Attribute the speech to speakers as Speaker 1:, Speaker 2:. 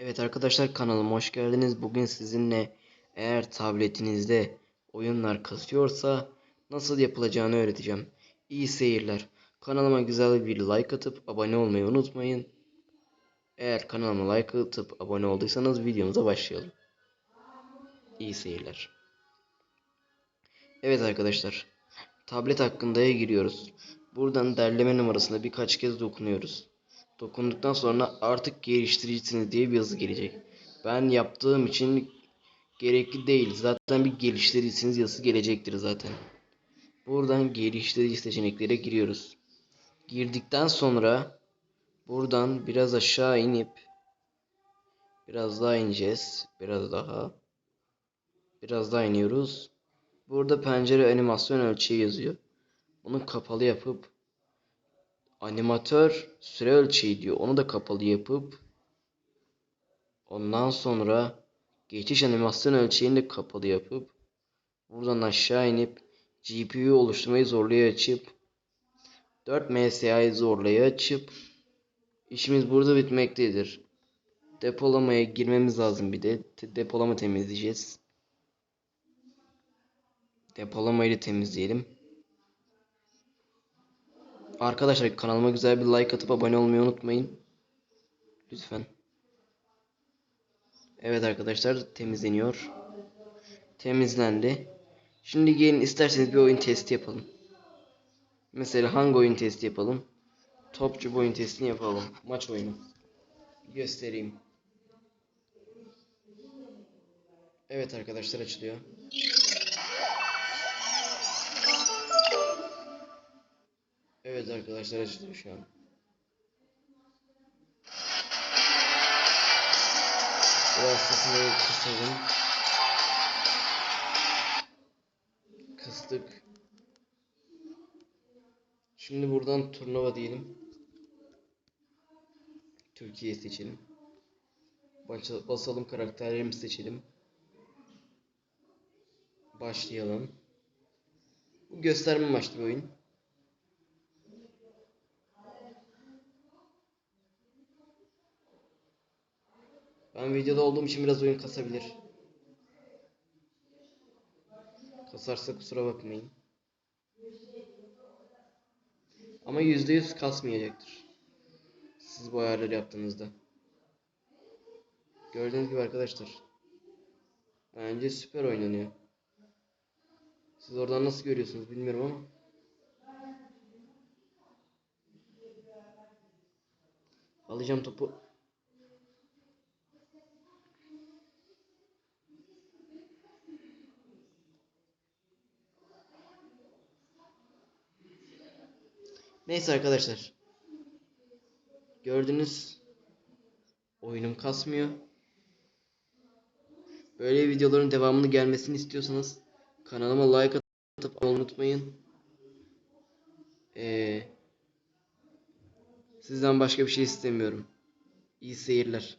Speaker 1: Evet arkadaşlar kanalıma hoş geldiniz. Bugün sizinle eğer tabletinizde oyunlar kasıyorsa nasıl yapılacağını öğreteceğim. İyi seyirler. Kanalıma güzel bir like atıp abone olmayı unutmayın. Eğer kanalıma like atıp abone olduysanız videomuza başlayalım. İyi seyirler. Evet arkadaşlar. Tablet hakkındaya giriyoruz. Buradan derleme numarasına birkaç kez dokunuyoruz. Dokunduktan sonra artık geliştiricisiniz diye bir yazı gelecek. Ben yaptığım için gerekli değil. Zaten bir geliştiricisiniz yazısı gelecektir zaten. Buradan geliştirici seçeneklere giriyoruz. Girdikten sonra buradan biraz aşağı inip biraz daha ineceğiz. Biraz daha. Biraz daha iniyoruz. Burada pencere animasyon ölçeği yazıyor. Bunu kapalı yapıp animatör süre ölçeği diyor. Onu da kapalı yapıp ondan sonra geçiş animasyon ölçeğini de kapalı yapıp buradan aşağı inip GPU oluşturmayı zorlaya açıp 4 MSI'yi zorlaya açıp işimiz burada bitmektedir. Depolamaya girmemiz lazım bir de. Depolama temizleyeceğiz. Depolamayı da temizleyelim. Arkadaşlar kanalıma güzel bir like atıp abone olmayı unutmayın. Lütfen. Evet arkadaşlar temizleniyor. Temizlendi. Şimdi gelin isterseniz bir oyun testi yapalım. Mesela hangi oyun testi yapalım? Topçu oyun testini yapalım. Maç oyunu. Göstereyim. Evet arkadaşlar açılıyor. Evet arkadaşlar açılıyor şu an. Biraz sesini kısalım. Kıstık. Şimdi buradan turnuva diyelim. Türkiye seçelim. Basalım karakterlerimizi seçelim. Başlayalım. Bu gösterme amaçlı bir oyun. Ben videoda olduğum için biraz oyun kasabilir. Kasarsa kusura bakmayın. Ama %100 kasmayacaktır. Siz bu ayarları yaptığınızda. Gördüğünüz gibi arkadaşlar. Bence süper oynanıyor. Siz oradan nasıl görüyorsunuz bilmiyorum ama. Alacağım topu. Neyse arkadaşlar. Gördünüz. Oyunum kasmıyor. Böyle videoların devamını gelmesini istiyorsanız kanalıma like atıp unutmayın. Ee, sizden başka bir şey istemiyorum. İyi seyirler.